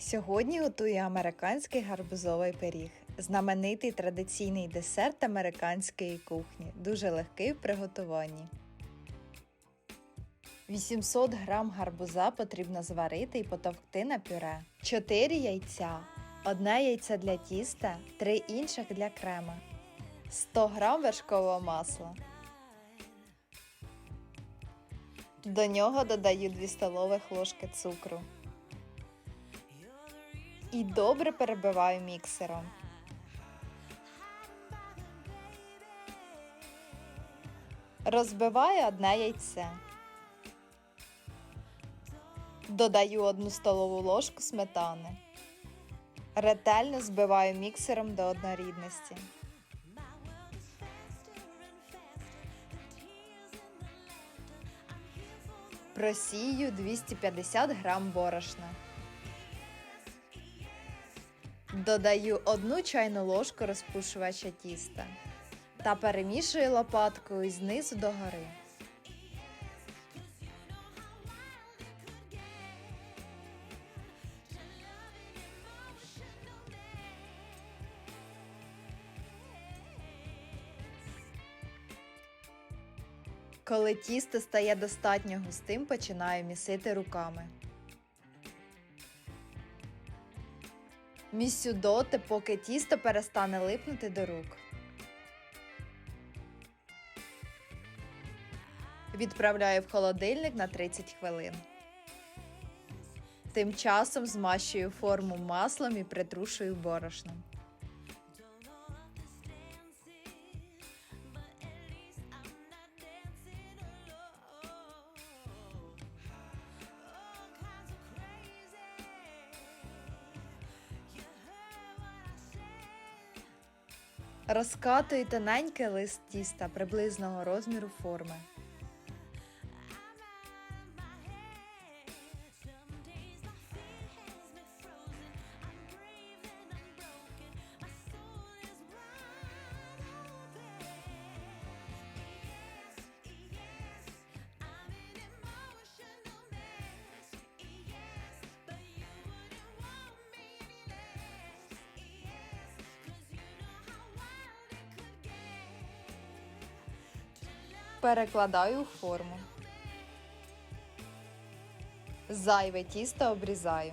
Сьогодні готую американський гарбузовий пиріг. Знаменитий традиційний десерт американської кухні, дуже легкий в приготуванні. 800 г гарбуза потрібно зварити і потовкти на пюре. 4 яйця, 1 яйце для тіста, 3 інших для крема, 100 г вершкового масла. До нього додаю 2 столових ложки цукру. І добре перебиваю міксером. Розбиваю одне яйце. Додаю одну столову ложку сметани. Ретельно збиваю міксером до однорідності. Просію 250 грам борошна. Додаю одну чайну ложку розпушувача тіста та перемішую лопаткою знизу до гори. Коли тісто стає достатньо густим, починаю місити руками. Місю доти, поки тісто перестане липнути до рук. Відправляю в холодильник на 30 хвилин. Тим часом змащую форму маслом і притрушую борошном. Розкатую тоненький лист тіста приблизного розміру форми. Перекладаю у форму. Зайве тісто обрізаю.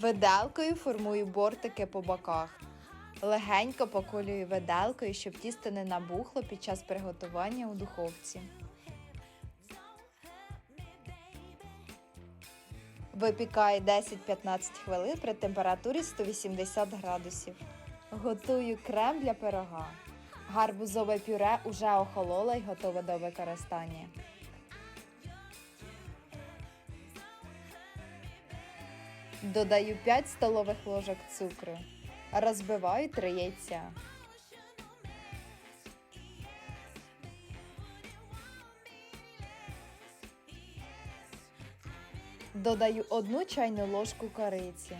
Виделкою формую бортики по боках. Легенько поколюю виделкою, щоб тісто не набухло під час приготування у духовці. Випікаю 10-15 хвилин при температурі 180 градусів. Готую крем для пирога. Гарбузове пюре уже охололо і готове до використання. Додаю 5 столових ложок цукру. Розбиваю 3 яйця. Додаю 1 чайну ложку кориці.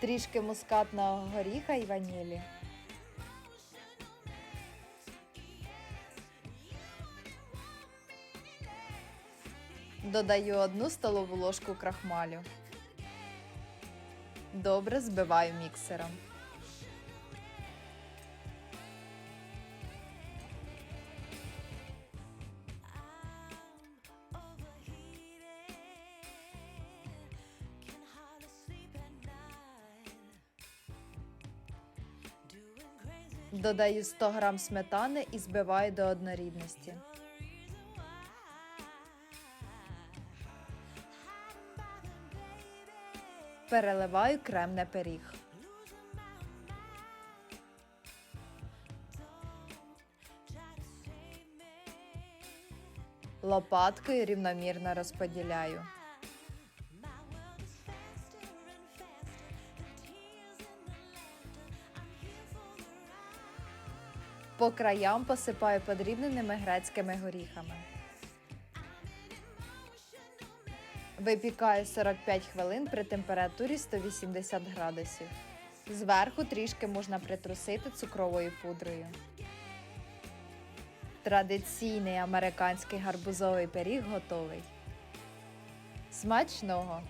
Трішки мускатного горіха і ванілі. Додаю одну столову ложку крахмалю. Добре збиваю міксером. Додаю 100 г сметани і збиваю до однорідності. Переливаю крем на пиріг. Лопаткою рівномірно розподіляю. По краям посипаю подрібненими грецькими горіхами. Випікаю 45 хвилин при температурі 180 градусів. Зверху трішки можна притрусити цукровою пудрою. Традиційний американський гарбузовий пиріг готовий. Смачного!